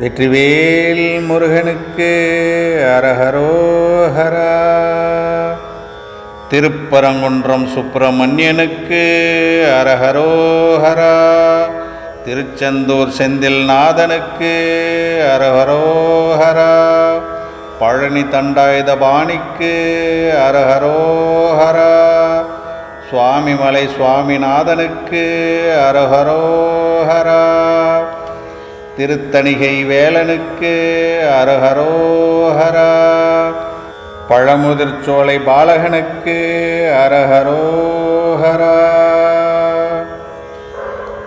வெற்றிவேல் முருகனுக்கு அரஹரோஹரா. திருப்பரங்குன்றம் சுப்பிரமணியனுக்கு அரஹரோஹரா. திருச்செந்தூர் செந்தில் நாதனுக்கு அரஹரோஹரா. பழனி தண்டாயுத பாணிக்கு அரஹரோஹரா. சுவாமிமலை சுவாமிநாதனுக்கு அரஹரோஹரா. திருத்தணிகை வேலனுக்கு அரஹரோஹரா. பழமுதிர்ச்சோலை பாலகனுக்கு அரஹரோஹரா.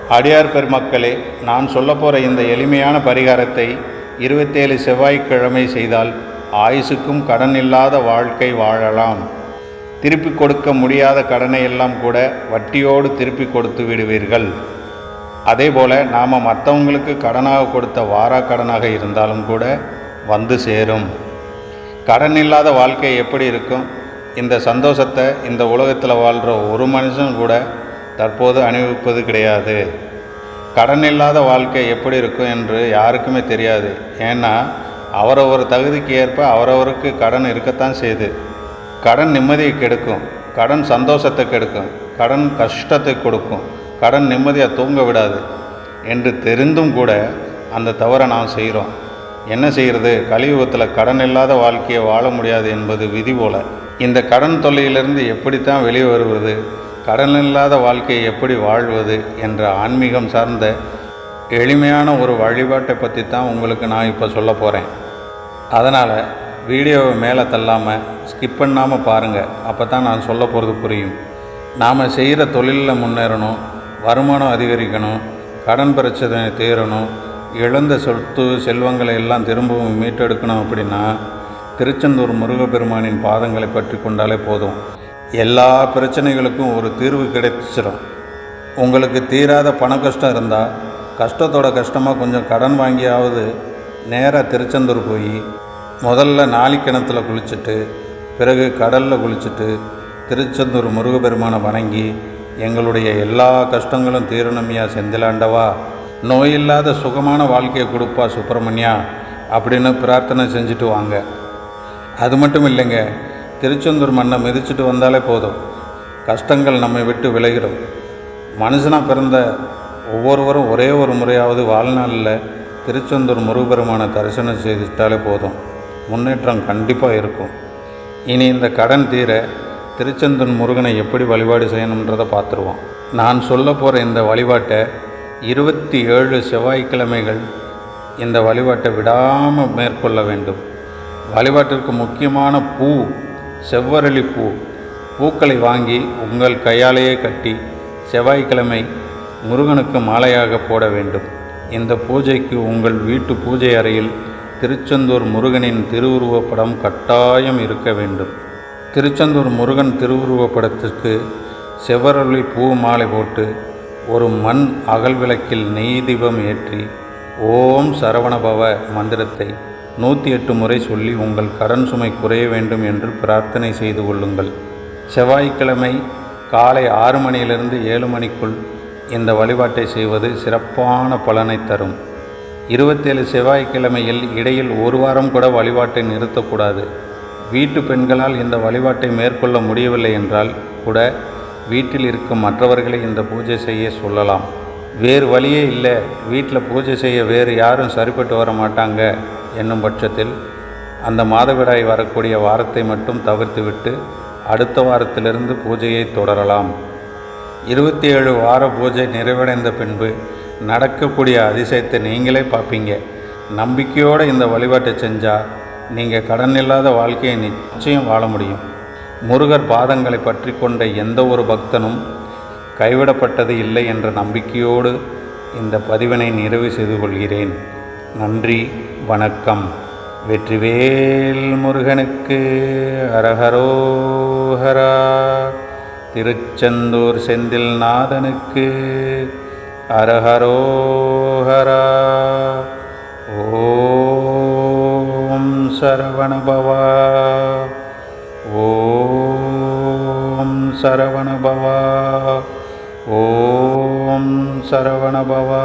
அடியார் பெருமக்களே நான் சொல்ல போகிற இந்த எளிமையான பரிகாரத்தை இருபத்தேழு செவ்வாய்க்கிழமை செய்தால் ஆயுசுக்கும் கடன் இல்லாத வாழ்க்கை வாழலாம். திருப்பி கொடுக்க முடியாத கடனை எல்லாம் கூட வட்டியோடு திருப்பி கொடுத்து விடுவீர்கள். அதே போல் நாம் மற்றவங்களுக்கு கடனாக கொடுத்த வாரா கடனாக இருந்தாலும் கூட வந்து சேரும். கடன் இல்லாத வாழ்க்கை எப்படி இருக்கும்? இந்த சந்தோஷத்தை இந்த உலகத்தில் வாழ்கிற ஒரு மனுஷன் கூட தற்போது அனுபவிப்பது கிடையாது. கடன் இல்லாத வாழ்க்கை எப்படி இருக்கும் என்று யாருக்குமே தெரியாது. ஏன்னா அவரவர் தகுதிக்கு ஏற்ப அவரவருக்கு கடன் இருக்கத்தான் செய்யுது கடன் நிம்மதியை கெடுக்கும். கடன் சந்தோஷத்தை கெடுக்கும். கடன் கஷ்டத்தை கொடுக்கும். கடன் நிம்மதியாக தூங்க விடாது என்று தெரிந்தும் கூட அந்த தவறை நாம் செய்கிறோம். என்ன செய்கிறது? கலியுகத்தில் கடன் இல்லாத வாழ்க்கையை வாழ முடியாது என்பது விதி போல. இந்த கடன் தொல்லையிலிருந்து எப்படித்தான் வெளியே வருவது? கடன் இல்லாத வாழ்க்கையை எப்படி வாழ்வது? என்ற ஆன்மீகம் சார்ந்த எளிமையான ஒரு வழிபாட்டை பற்றி தான் உங்களுக்கு நான் இப்போ சொல்ல போகிறேன் அதனால் வீடியோவை மேலே தள்ளாமல் ஸ்கிப் பண்ணாமல் பாருங்கள் அப்போ தான் நான் சொல்ல போகிறது புரியும். நாம் செய்கிற தொழிலில் முன்னேறணும். வருமானம் அதிகரிக்கணும் கடன் பிரச்சனை தீரணும் இழந்த சொத்து செல்வங்களை எல்லாம் திரும்பவும் மீட்டெடுக்கணும் அப்படின்னா திருச்செந்தூர் முருகப்பெருமானின் பாதங்களை பற்றி கொண்டாலே போதும். எல்லா பிரச்சனைகளுக்கும் ஒரு தீர்வு கிடைச்சிடும் உங்களுக்கு தீராத பண கஷ்டம் இருந்தால் கஷ்டத்தோட கஷ்டமாக கொஞ்சம் கடன் வாங்கியாவது நேராக திருச்செந்தூர் போய் முதல்ல நாளிக்கிணத்தில் கிணத்துல குளிச்சுட்டு பிறகு கடலில் குளிச்சுட்டு திருச்செந்தூர் முருகப்பெருமானை வணங்கி எங்களுடைய எல்லா கஷ்டங்களும் தீரணுமையா செந்திலாண்டவா. நோயில்லாத சுகமான வாழ்க்கையை கொடுப்பா சுப்பிரமணியா அப்படின்னு பிரார்த்தனை செஞ்சுட்டு வாங்க. அது மட்டும் இல்லைங்க திருச்செந்தூர் மண்ணை மிதிச்சுட்டு வந்தாலே போதும். கஷ்டங்கள் நம்மை விட்டு விலகிடும். மனுஷனாக பிறந்த ஒவ்வொருவரும் ஒரே ஒரு முறையாவது வாழ்நாளில் திருச்செந்தூர் முருகபெருமானை தரிசனம் செய்துட்டாலே போதும். முன்னேற்றம் கண்டிப்பாக இருக்கும். இனி இந்த கடன் தீர திருச்செந்தூர் முருகனை எப்படி வழிபாடு செய்யணுன்றதை பார்த்துருவோம். நான் சொல்ல போகிற இந்த வழிபாட்டை இருபத்தி ஏழு செவ்வாய்க்கிழமைகள் இந்த வழிபாட்டை விடாமல் மேற்கொள்ள வேண்டும். வழிபாட்டிற்கு முக்கியமான பூ செவ்வரளி பூ பூக்களை வாங்கி உங்கள் கையாலேயே கட்டி செவ்வாய்க்கிழமை முருகனுக்கு மாலையாக போட வேண்டும். இந்த பூஜைக்கு உங்கள் வீட்டு பூஜை அறையில் திருச்செந்தூர் முருகனின் திருவுருவப்படம் கட்டாயம் இருக்க வேண்டும். திருச்செந்தூர் முருகன் திருவுருவப்படத்திற்கு செவ்வரளி பூ மாலை போட்டு ஒரு மண் அகல் விளக்கில் நெய் தீபம் ஏற்றி ஓம் சரவணபவ மந்திரத்தை நூற்றி எட்டு முறை சொல்லி உங்கள் கடன் சுமை குறைய வேண்டும் என்று பிரார்த்தனை செய்து கொள்ளுங்கள். செவ்வாய்க்கிழமை காலை ஆறு மணியிலிருந்து ஏழு மணிக்குள் இந்த வழிபாட்டை செய்வது சிறப்பான பலனை தரும். இருபத்தேழு செவ்வாய்க்கிழமையில் இடையில் ஒரு வாரம் கூட வழிபாட்டை நிறுத்தக்கூடாது. வீட்டு பெண்களால் இந்த வழிபாட்டை மேற்கொள்ள முடியவில்லை என்றால் கூட வீட்டில் இருக்கும் மற்றவர்களை இந்த பூஜை செய்ய சொல்லலாம். வேறு வழியே இல்லை. வீட்டில் பூஜை செய்ய வேறு யாரும் சரிப்பட்டு வர மாட்டாங்க என்னும் பட்சத்தில் அந்த மாதவிடாய் வரக்கூடிய வாரத்தை மட்டும் தவிர்த்துவிட்டு அடுத்த வாரத்திலிருந்து பூஜையை தொடரலாம். இருபத்தி ஏழு வார பூஜை நிறைவடைந்த பின்பு நடக்கக்கூடிய அதிசயத்தை நீங்களே பார்ப்பீங்க. நம்பிக்கையோடு இந்த வழிபாட்டை செஞ்சால் நீங்கள் கடன் இல்லாத வாழ்க்கையை நிச்சயம் வாழ முடியும். முருகர் பாதங்களை பற்றி கொண்ட எந்த ஒரு பக்தனும் கைவிடப்பட்டது இல்லை என்ற நம்பிக்கையோடு இந்த பதிவினை நிறைவு செய்து கொள்கிறேன். நன்றி வணக்கம். வெற்றிவேல் முருகனுக்கு அரஹரோஹரா. திருச்செந்தூர் செந்தில் நாதனுக்கு அரஹரோஹரா. शरवणवा ॐ शरवणभवा ॐ शरवणभवा